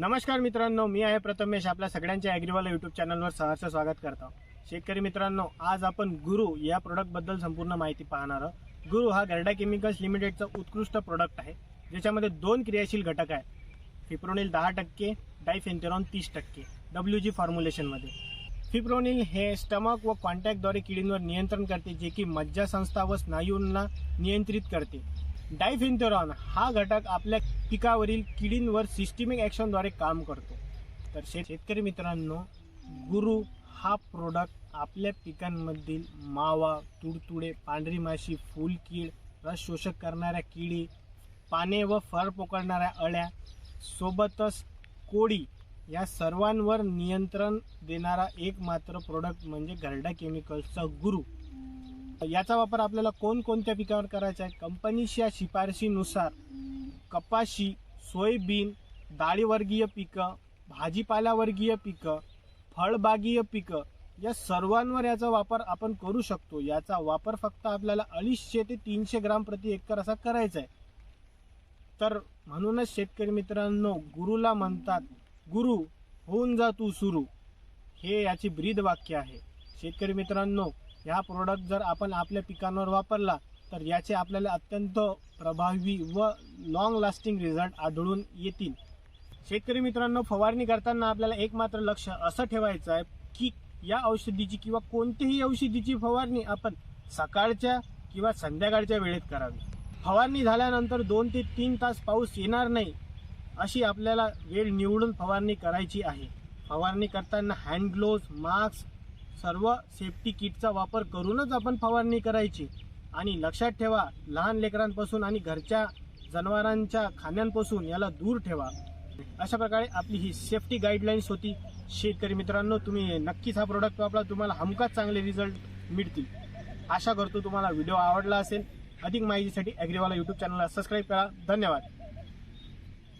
नमस्कार मित्रांनो मी आहे प्रथमेश. आपल्या सगळ्यांच्या ॲग्रीवाला यूट्यूब चॅनलवर सहर्ष स्वागत करतो. शेतकरी मित्रांनो आज आपण गुरु या प्रोडक्टबद्दल संपूर्ण माहिती पाहणार आहोत. गुरु हा गर्डा केमिकल्स लिमिटेडचा उत्कृष्ट प्रोडक्ट आहे ज्याच्यामध्ये दोन क्रियाशील घटक आहे फिप्रोनिल दहा टक्के डायफेन्थेरॉन तीस टक्के डब्ल्यू जी फॉर्म्युलेशनमध्ये फिप्रोनिल हे स्टमक व कॉन्टॅक्टद्वारे किडींवर नियंत्रण करते जे की मज्जा संस्था व स्नायूंना नियंत्रित करते. डायफिन्थेरॉन हा घटक आपल्या पिकावरील किडींवर सिस्टमिक ॲक्शनद्वारे काम करतो. तर शेतकरी मित्रांनो गुरु हा प्रोडक्ट आपल्या पिकांमधील मावा तुडतुडे पांढरी माशी फुलकीड रस शोषक करणाऱ्या किडी पाने व फळ पोकळणाऱ्या अळ्या सोबतच कोळी या सर्वांवर नियंत्रण देणारा एकमात्र प्रोडक्ट म्हणजे घरडा केमिकल्सचा गुरु. याचा वापर आपल्याला कोणकोणत्या पिकावर करायचा आहे? कंपनीच्या शिफारशीनुसार कपाशी सोयाबीन डाळीवर्गीय पिकं भाजीपाल्यावर्गीय पिकं फळबागीय पिकं या सर्वांवर याचा वापर आपण करू शकतो. याचा वापर फक्त आपल्याला अडीचशे ते तीनशे ग्राम प्रति एकर असा करायचा आहे. तर म्हणूनच शेतकरी मित्रांनो गुरुला म्हणतात गुरु होऊन जा तू सुरू. हे याची ब्रीद वाक्य आहे. शेतकरी मित्रांनो ह्या प्रोडक्ट जर आपण आपल्या पिकांवर वापरला तर याचे आपल्याला अत्यंत प्रभावी व लॉंग लास्टिंग रिझल्ट आढळून येतील. शेतकरी मित्रांनो फवारणी करताना आपल्याला एक मात्र लक्ष असं ठेवायचं आहे की या औषधीची किंवा कोणतीही औषधीची फवारणी आपण सकाळच्या किंवा संध्याकाळच्या वेळेत करावी. फवारणी झाल्यानंतर दोन ते तीन तास पाऊस येणार नाही अशी आपल्याला वेळ निवडून फवारणी करायची आहे. फवारणी करताना हँड ग्लोव्ज मास्क सर्व सेफ्टी किटचा वापर करूनच आपण फवारणी करायची. आणि लक्षात ठेवा लहान लेकरांपासून आणि घरच्या जनावरांच्या खाण्यांपासून याला दूर ठेवा. अशा प्रकारे आपली ही सेफ्टी गाईडलाईन्स होती. शेतकरी मित्रांनो तुम्ही नक्कीच हा प्रोडक्ट वापरा. तुम्हाला हमखास चांगले रिझल्ट मिळतील. आशा करतो तुम्हाला व्हिडिओ आवडला असेल. अधिक माहितीसाठी ॲग्रीवाला यूट्यूब चॅनलला सबस्क्राईब करा. धन्यवाद.